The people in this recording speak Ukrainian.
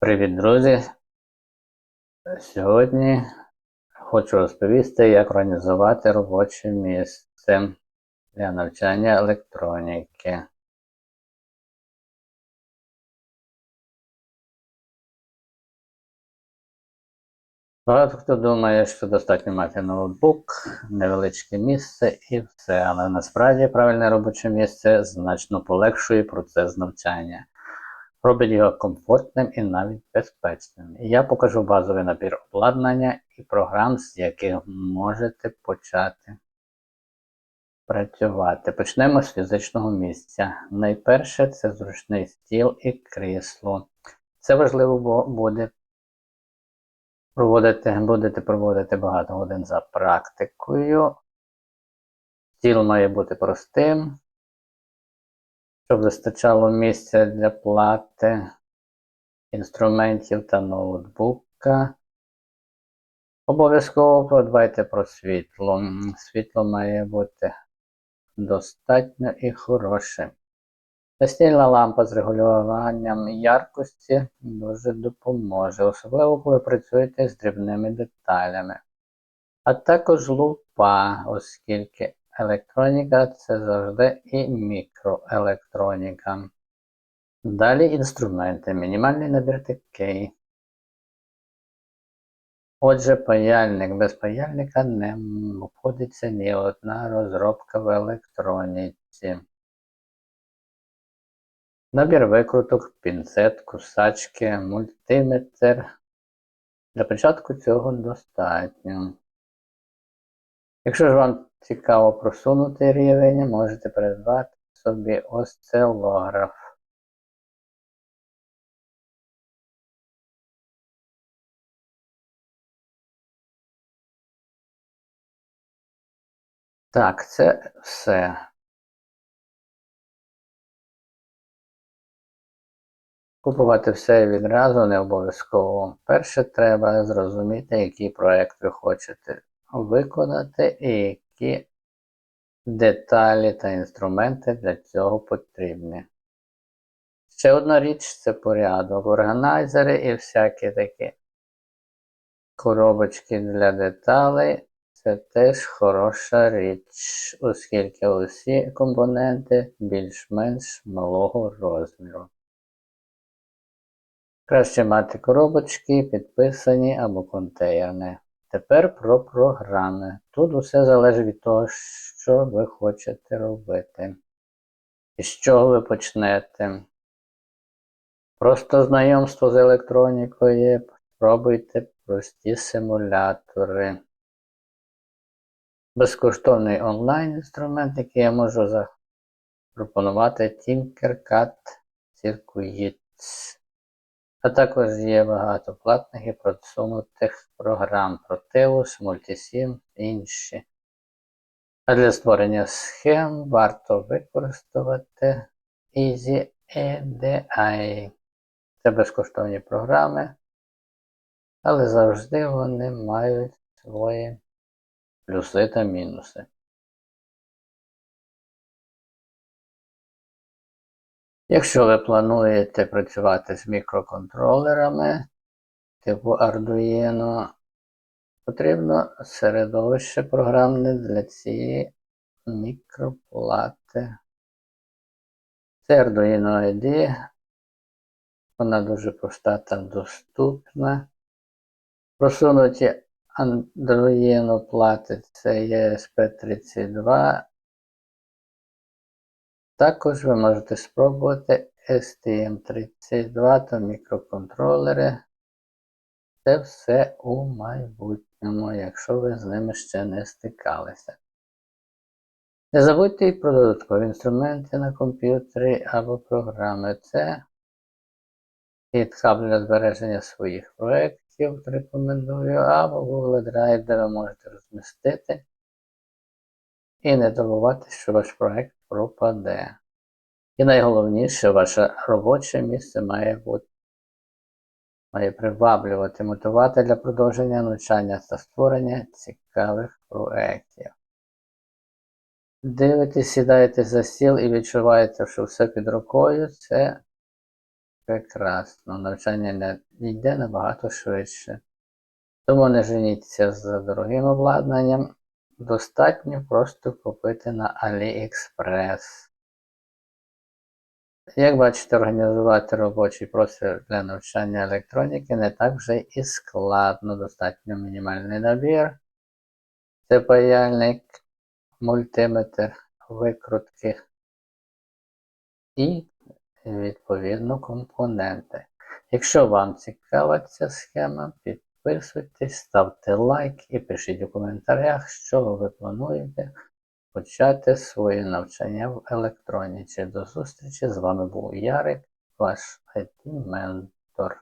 Привіт, друзі! Сьогодні хочу розповісти, як організувати робоче місце для навчання електроніки. Багато хто думає, що достатньо мати ноутбук, невеличке місце і все, але насправді правильне робоче місце значно полегшує процес навчання робить його комфортним і навіть безпечним. Я покажу базовий набір обладнання і програм, з яких можете почати працювати. Почнемо з фізичного місця. Найперше це зручний стіл і крісло. Це важливо, бо буде проводити, будете проводити багато годин за практикою. Стіл має бути простим, щоб вистачало місця для плати, інструментів та ноутбука. Обов'язково подбайте про світло. Світло має бути достатньо і хороше. Настільна лампа з регулюванням яркості дуже допоможе, особливо коли працюєте з дрібними деталями. А також лупа, оскільки Електроніка це завжди і мікроелектроніка. Далі інструменти. Мінімальний набір такий. Отже, паяльник без паяльника не обходиться ні одна розробка в електроніці. Набір викруток, пінцет, кусачки, мультиметр. Для початку цього достатньо. Якщо ж вам цікаво просунути рівень, можете придбати собі осцилограф. Так, це все. Купувати все відразу не обов'язково. Перше треба зрозуміти, який проект ви хочете виконати і які деталі та інструменти для цього потрібні. Ще одна річ це порядок. Органайзери і всякі такі коробочки для деталей. Це теж хороша річ, оскільки усі компоненти більш-менш малого розміру. Краще мати коробочки, підписані або контейнерні. Тепер про програми. Тут усе залежить від того, що ви хочете робити. І з чого ви почнете. Просто знайомство з електронікою. Спробуйте прості симулятори. Безкоштовний онлайн-інструмент, який я можу запропонувати Tinkercad Circuits. А також є багато платних і просунутих програм Proteus, Multisim і інші. А для створення схем варто використовувати Easy EDI. Це безкоштовні програми, але завжди вони мають свої плюси та мінуси. Якщо ви плануєте працювати з мікроконтролерами типу Arduino, потрібно середовище програмне для цієї мікроплати. Це Arduino ID, вона дуже проста та доступна. Просунуті Arduino плати це ESP32 також ви можете спробувати STM32 та мікроконтролери. Це все у майбутньому, якщо ви з ними ще не стикалися. Не забудьте і про додаткові інструменти на комп'ютері або програми. Це GitHub для збереження своїх проєктів, рекомендую, або Google Drive, де ви можете розмістити. І не забувати, що ваш проєкт пропаде. І найголовніше, ваше робоче місце має бути має приваблювати, мотивувати для продовження навчання та створення цікавих проєктів. Дивитесь, сідаєте за стіл і відчуваєте, що все під рукою, це Прекрасно. Навчання не йде набагато швидше. Тому не женіться за дорогим обладнанням. Достатньо просто купити на AliExpress. Як бачите, організувати робочий простір для навчання електроніки не так вже і складно. Достатньо мінімальний набір. Це паяльник, мультиметр, викрутки і відповідно компоненти. Якщо вам цікава ця схема, підписуйтесь, ставте лайк і пишіть у коментарях, що ви плануєте почати своє навчання в електроніці. До зустрічі! З вами був Ярик, ваш IT-ментор.